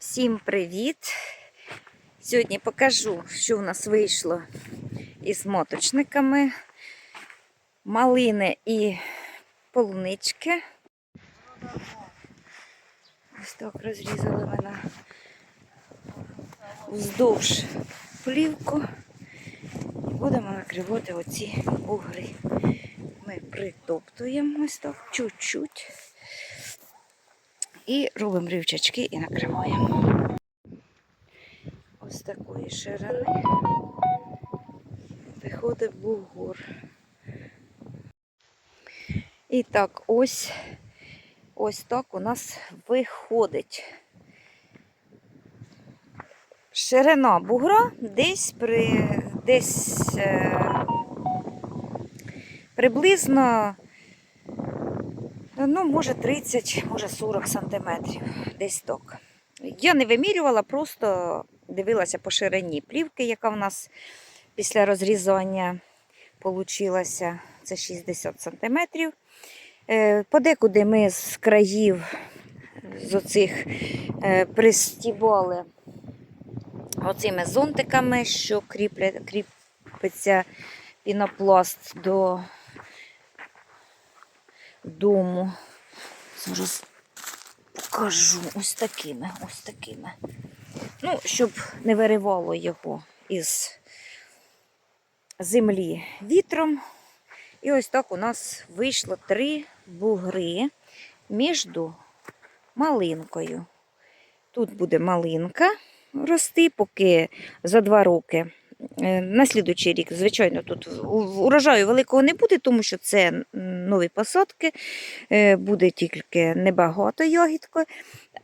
Всім привіт! Сьогодні покажу, що у нас вийшло із моточниками, малини і полунички. Ось так розрізали мене вздовж плівку. Будемо накривати оці угри. Ми притоптуємо ось так чуть-чуть. І робимо рівчачки і накриваємо. Ось такої ширини виходить бугор. І так, ось ось так у нас виходить. Ширина бугра десь при десь е, приблизно Ну, може 30, може 40 сантиметрів. Десь так. Я не вимірювала, просто дивилася по ширині плівки, яка в нас після розрізання получилася. Це 60 сантиметрів. Е, Подекуди ми з країв з оцих е, пристібали оцими зонтиками, що кріплять, кріпиться пінопласт до дому. Зараз покажу ось такими, ось такими. Ну, щоб не виривало його із землі вітром. І ось так у нас вийшло три бугри між малинкою. Тут буде малинка рости, поки за два роки. Е, На слідуючий рік, звичайно, тут урожаю великого не буде, тому що це нові посадки, е, буде тільки небагато ягідки.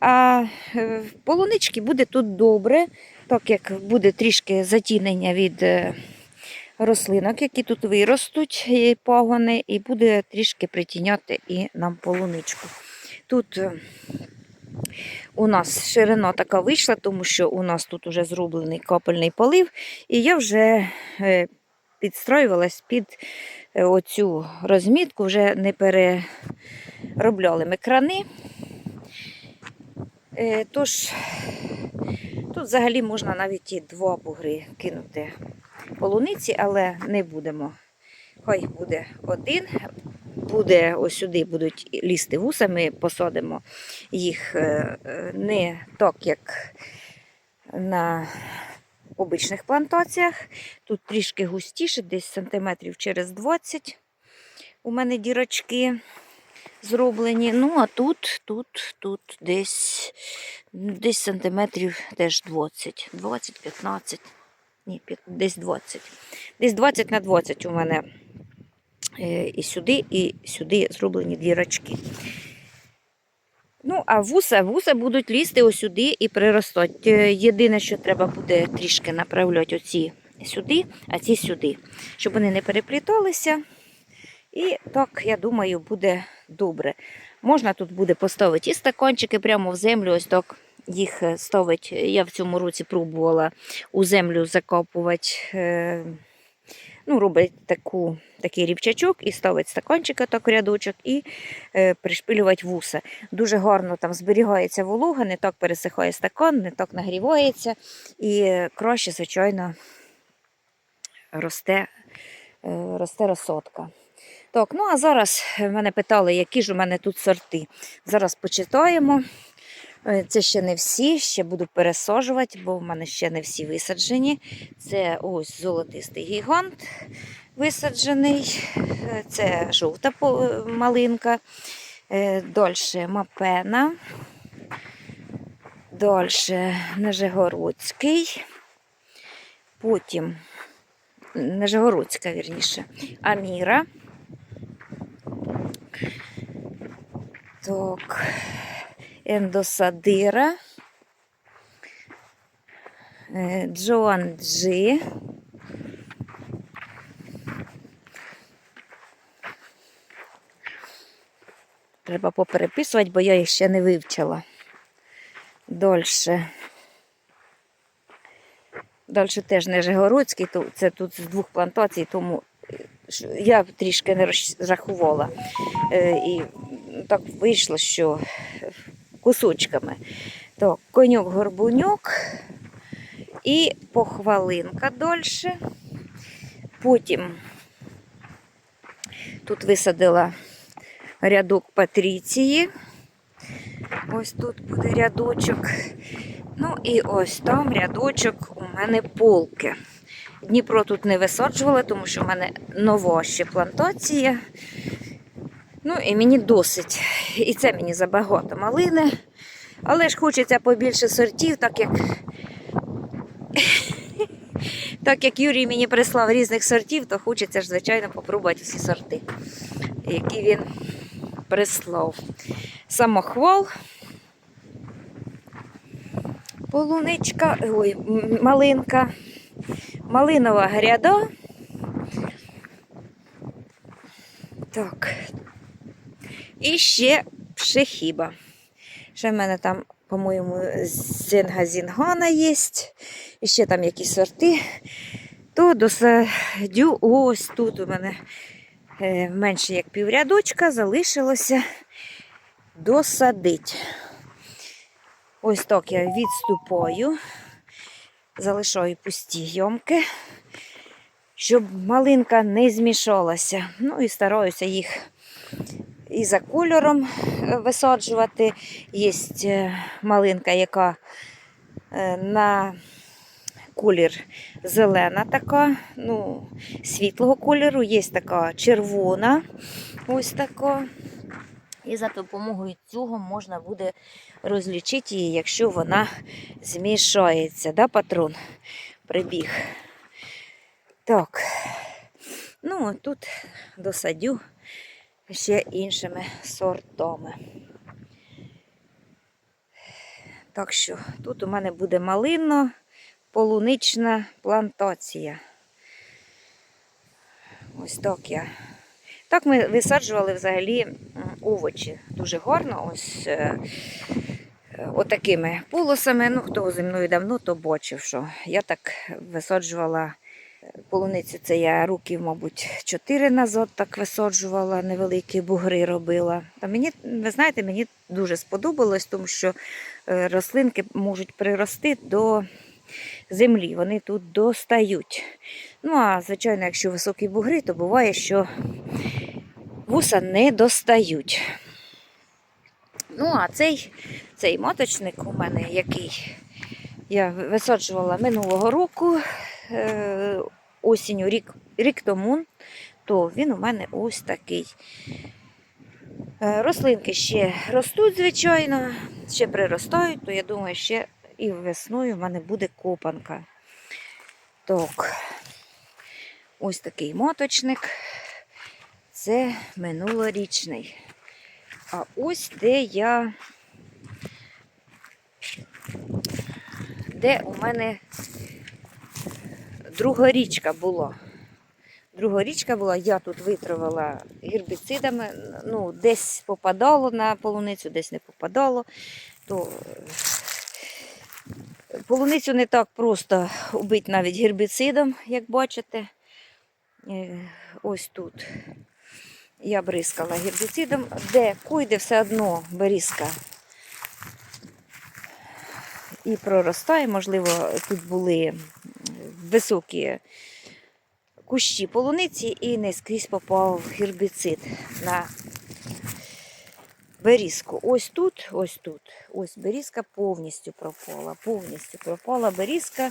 А е, полунички буде тут добре, так як буде трішки затінення від рослинок, які тут виростуть, і пагони, і буде трішки притіняти і нам полуничку. Тут у нас ширина така вийшла, тому що у нас тут вже зроблений капельний полив, і я вже е, підстроювалась під е, оцю розмітку, вже не переробляли ми крани. Е, Тож тут взагалі можна навіть і два бугри кинути полуниці, але не будемо. Хай буде один, буде ось сюди будуть лізти вуса, ми посадимо їх е, е, не так, як на обичних плантаціях. Тут трішки густіше, десь сантиметрів через 20 у мене дірочки зроблені. Ну, а тут, тут, тут десь, десь сантиметрів теж 20, 20-15. Ні, десь 20. Десь 20 на 20 у мене і сюди, і сюди зроблені дірочки. Ну, а вуса, вуса будуть лізти ось сюди і приростати. Е, Єдине, що треба буде трішки направляти оці сюди, а ці сюди, щоб вони не перепліталися. І так, я думаю, буде добре. Можна тут буде поставити і стаканчики прямо в землю, ось так їх е, ставить. Я в цьому році пробувала у землю закопувати. Е, Ну, робить таку, такий рівчачок і ставить стаканчика так рядочок і е, пришпилювати вуса. Дуже гарно там зберігається волога, не так пересихає стакан, не так нагрівається. І е, краще, звичайно, росте, е, росте розсотка. Так, ну а зараз мене питали, які ж у мене тут сорти. Зараз почитаємо. Е, Це ще не всі, ще буду пересаджувати, бо в мене ще не всі висаджені. Це ось золотистий гігант висаджений. Е, Це жовта е, малинка. Далі мапена. Далі Нижегородський. Потім Нижегородська, вірніше, Аміра. Так, ендосадира. е, Джоан Джи. Треба попереписувати, бо я їх ще не вивчила. Дольше. Далі теж Нижегородський, то це тут з двох плантацій, тому е, я трішки не розрахувала. Е, І так вийшло, що кусочками. Так, конюк-горбунюк і похвалинка дольше. Потім тут висадила рядок патріції. Ось тут буде рядочок. Ну і ось там рядочок у мене полки. Дніпро тут не висаджувала, тому що в мене нова ще плантація. Ну і мені досить. І це мені забагато малини. Але ж хочеться побільше сортів, так як, так як Юрій мені прислав різних сортів, то хочеться ж, звичайно, попробувати всі сорти, які він прислав. Самохвал. Полуничка, ой, малинка, малинова гряда. Так. І ще пшехіба. Ще в мене там, по-моєму, зінга-зінгана є. І ще там якісь сорти. То досадю ось тут у мене е, менше як піврядочка залишилося досадить. Ось так я відступаю, залишаю пусті йомки, щоб малинка не змішалася. Ну і стараюся їх і за кольором е, висаджувати. Є е, малинка, яка е, на колір зелена така, ну, світлого кольору, є така червона, ось така. І за допомогою цього можна буде розлічити її, якщо вона змішається. Да, патрон прибіг. Так. Ну, тут досадю ще іншими сортами. Так що тут у мене буде малинно полунична плантація. Ось так я. Так ми висаджували взагалі овочі дуже гарно. Ось е, е, отакими полосами. Ну, хто зі мною давно, то бачив, що я так висаджувала полуницю. Це я років, мабуть, чотири назад так висаджувала, невеликі бугри робила. Та мені, ви знаєте, мені дуже сподобалось, тому що е, рослинки можуть прирости до землі, вони тут достають. Ну, а звичайно, якщо високі бугри, то буває, що вуса не достають. Ну, а цей, цей моточник у мене, який я висаджувала минулого року, е, осінню, рік, рік тому, то він у мене ось такий. Е, Рослинки ще ростуть, звичайно, ще приростають, то я думаю, ще і весною в мене буде копанка. Так, ось такий моточник. Це минулорічний. А ось де я. Де у мене друга річка була. Друга річка була, я тут витравила гербіцидами, ну, десь попадало на полуницю, десь не попадало. То е, полуницю не так просто убити навіть гербіцидом, як бачите. Е, Ось тут я бризкала гербіцидом, де койде все одно берізка і проростає. Можливо, тут були високі кущі полуниці і не скрізь попав гербіцид на берізку. Ось тут, ось тут, ось берізка повністю пропала. Повністю пропала берізка,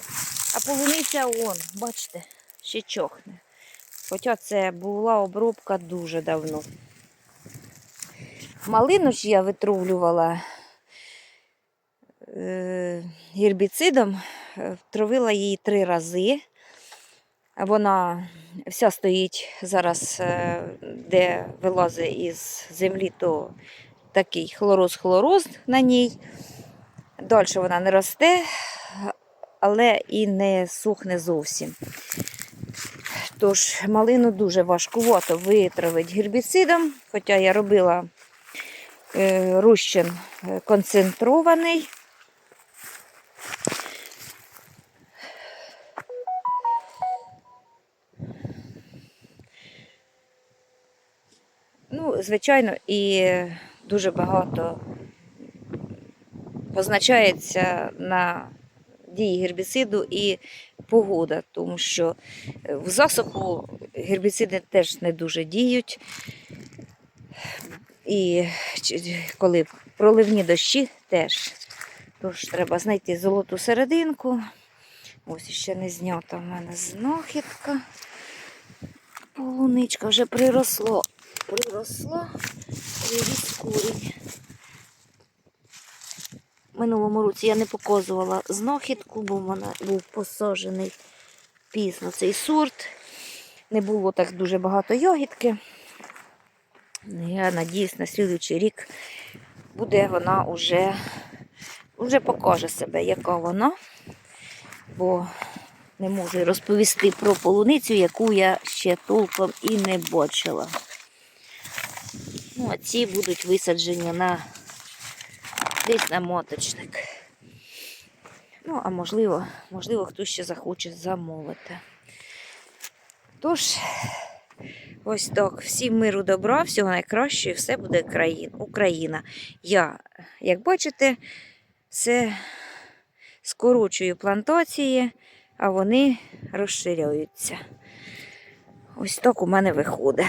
а полуниця он, бачите, ще чохне. Хоча це була обробка дуже давно. Малину ж я витравлювала е, гербіцидом, втравила її три рази. Вона вся стоїть зараз, е, де вилазить із землі, то такий хлороз-хлороз на ній. Далі вона не росте, але і не сухне зовсім. Тож малину дуже важкувато витравити гербіцидом, хоча я робила е, розчин е, концентрований. Ну, звичайно, і дуже багато позначається на дії гербіциду і погода, тому що е, в засуху гербіциди теж не дуже діють. І коли проливні дощі теж. Тож треба знайти золоту серединку. Ось ще не знята в мене знахідка. Полуничка вже приросло. Приросло. Привіз курінь. Минулому році я не показувала знахідку, бо в мене був посаджений пізно цей сорт. Не було так дуже багато йогітки. Я надіюсь, на слідуючий рік буде вона вже, вже покаже себе, яка вона. Бо не можу розповісти про полуницю, яку я ще толком і не бачила. Ну, а ці будуть висаджені на десь на моточник. Ну, а можливо, можливо, хтось ще захоче замовити. Тож, ось так. Всім миру добра, всього найкращого, і все буде Україна. Я, як бачите, все скорочую плантації, а вони розширяються. Ось так у мене виходить.